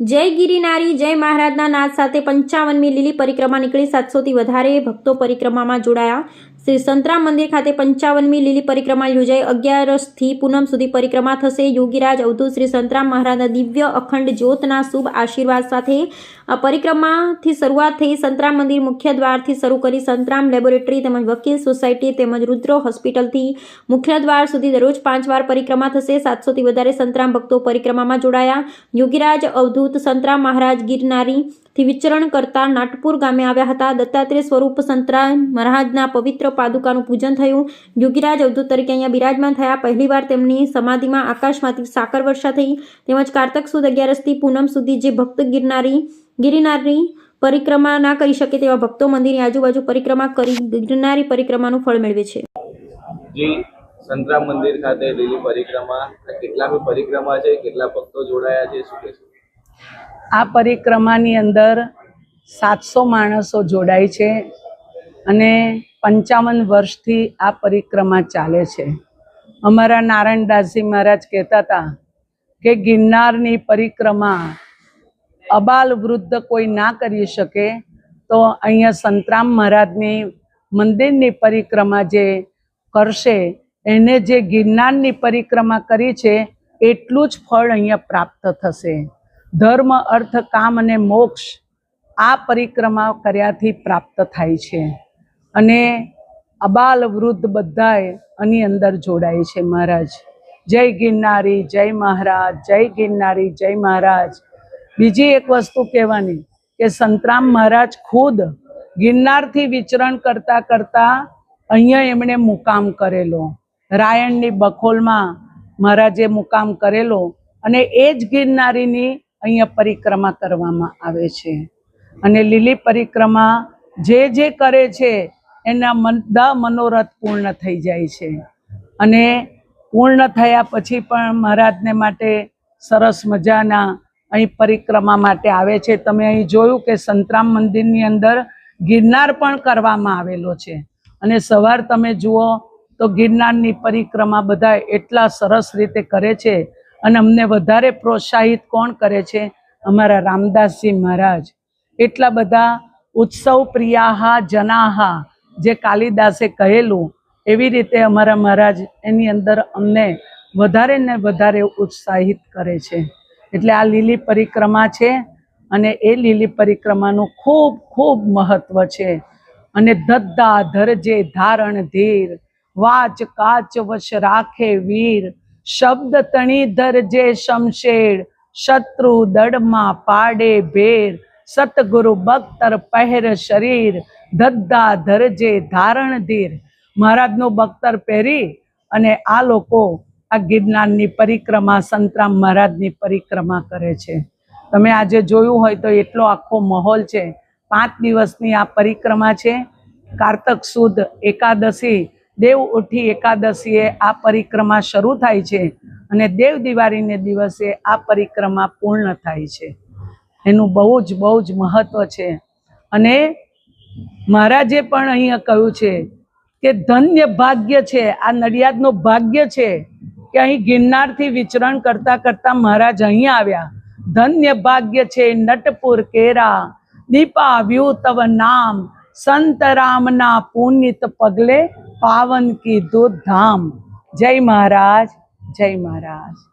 જય ગિરિનારી, જય મહારાજના નાદ સાથે પંચાવનમી લીલી પરિક્રમા નીકળી. સાતસોથી વધારે ભક્તો પરિક્રમામાં જોડાયા. શ્રી સંતરામ મંદિર ખાતે પંચાવનમી લીલી પરિક્રમા યોજાઈ. અગિયારસથી પૂનમ સુધી પરિક્રમા થશે. યોગીરાજ અવધૂત શ્રી સંતરામ મહારાજના દિવ્ય અખંડ જ્યોતના શુભ આશીર્વાદ સાથે આ પરિક્રમાથી શરૂઆત થઈ સંતરામ મંદિર મુખ્ય દ્વારથી શરૂ કરી સંતરામ લેબોરેટરી તેમજ વકીલ સોસાયટી તેમજ રુદ્રો હોસ્પિટલથી મુખ્ય દ્વાર સુધી દરરોજ પાંચ વાર પરિક્રમા થશે. સાતસોથી વધારે સંતરામ ભક્તો પરિક્રમામાં જોડાયા. યોગીરાજ અવધૂત સંતરામ મહારાજ ગિરનારીથી વિચરણ કરતા નાટપુર ગામે આવ્યા હતા. દત્તાત્રેય સ્વરૂપ સંતરામ મહારાજના પવિત્ર પાદુકાનું પૂજન થયું. યોગીરાજ અવધૂત તરીકે અહીંયા બિરાજમાન થયા. પહેલીવાર તેમની સમાધિમાં આકાશમાંથી સાકર વર્ષા થઈ. તેમજ કારતક સુદ અગિયારસથી પૂનમ સુધી જે ભક્ત ગિરનારી ગિરિનારની પરિક્રમા ના કરી શકે તેવા ભક્તો મંદિરની આજુબાજુ પરિક્રમા કરી ગિરનારી પરિક્રમાનું ફળ મેળવે છે. સંતરામ મંદિર ખાતે લીલી પરિક્રમા કેટલામી પરિક્રમા છે કેટલા ભક્તો જોડાયા છે શું કહેશો? આ પરિક્રમાની અંદર સાતસો માણસો જોડાય છે અને પંચાવન વર્ષથી આ પરિક્રમા ચાલે છે. અમારા નારાયણદાસજી મહારાજ કહેતા હતા કે ગિરનારની પરિક્રમા અબાલ વૃદ્ધ કોઈ ના કરી શકે, તો અહીંયા સંતરામ મહારાજની મંદિરની પરિક્રમા જે કરશે, એને જે ગિરનારની પરિક્રમા કરી છે, એટલું જ ફળ અહીંયા પ્રાપ્ત થશે. ધર્મ, અર્થ, કામ અને મોક્ષ આ પરિક્રમા કર્યાથી પ્રાપ્ત થાય છે. અને અબાલ વૃદ્ધ બધાય આની અંદર જોડાય છે મહારાજ. જય ગિરનારી, જય મહારાજ, જય ગિરનારી, જય મહારાજ. બીજી એક વસ્તુ કહેવાની કે સંતરામ મહારાજ ખુદ ગિરનારથી વિચરણ કરતા કરતા અહીંયા એમણે મુકામ કરેલો. રાયણની બખોલમાં મહારાજે મુકામ કરેલો અને એ જ ગિરનારીની અહીંયા પરિક્રમા કરવામાં આવે છે. અને લીલી પરિક્રમા જે જે કરે છે એના બધા મનોરથ પૂર્ણ થઈ જાય છે. અને પૂર્ણ થયા પછી પણ મહારાજને માટે સરસ મજાના અહીં પરિક્રમા માટે આવે છે. તમે અહીં જોયું કે સંતરામ મંદિરની અંદર ગિરનાર પણ કરવામાં આવેલો છે. અને સવાર તમે જુઓ તો ગિરનારની પરિક્રમા બધા એટલા સરસ રીતે કરે છે અને અમને વધારે પ્રોત્સાહિત કોણ કરે છે? અમારા રામદાસજી મહારાજ. એટલા બધા ઉત્સવ પ્રિયાહા જનાહા જે કાલિદાસે કહેલું, એવી રીતે અમારા મહારાજ એની અંદર અમને વધારે ને વધારે ઉત્સાહિત કરે છે. એટલે આ લીલી પરિક્રમા છે અને એ લીલી પરિક્રમાનું ખૂબ ખૂબ મહત્વ છે. અને ધદ્દા ધરજે ધારણ ધીર, વાચ કાચ વશ રાખે વીર, શબ્દ તણી ધરજે શમશેર શત્રુ દડમાં પાડે ભેર, સતગુરુ બખ્તર પહેર શરીર ધદ્દા ધરજે ધારણ ધીર. મહારાજનું બખ્તર પહેરી અને આ લોકો આ ગિરનારની પરિક્રમા, સંતરામ મહારાજની પરિક્રમા કરે છે. તમે આજે જોયું હોય તો એટલો આખો માહોલ છે. પાંચ દિવસની આ પરિક્રમા છે. કારતક સુદ એકાદશી, દેવ ઉઠી એકાદશીએ આ પરિક્રમા શરૂ થાય છે અને દેવ દિવાળીને દિવસે આ પરિક્રમા પૂર્ણ થાય છે. એનું બહુ જ બહુ જ મહત્વ છે. અને મહારાજે પણ અહીંયા કહ્યું છે કે ધન્ય ભાગ્ય છે, આ નડિયાદનું ભાગ્ય છે. કે અહીં ગિરનારથી વિચરણ કરતા કરતા મહારાજ અહીંયા આવ્યા. ધન્ય ભાગ્ય છે નટપુર કેરા દીપાવ્યું તવ નામ, સંત રામના પુનિત પગલે પાવન કીધું ધામ. જય મહારાજ જય મહારાજ.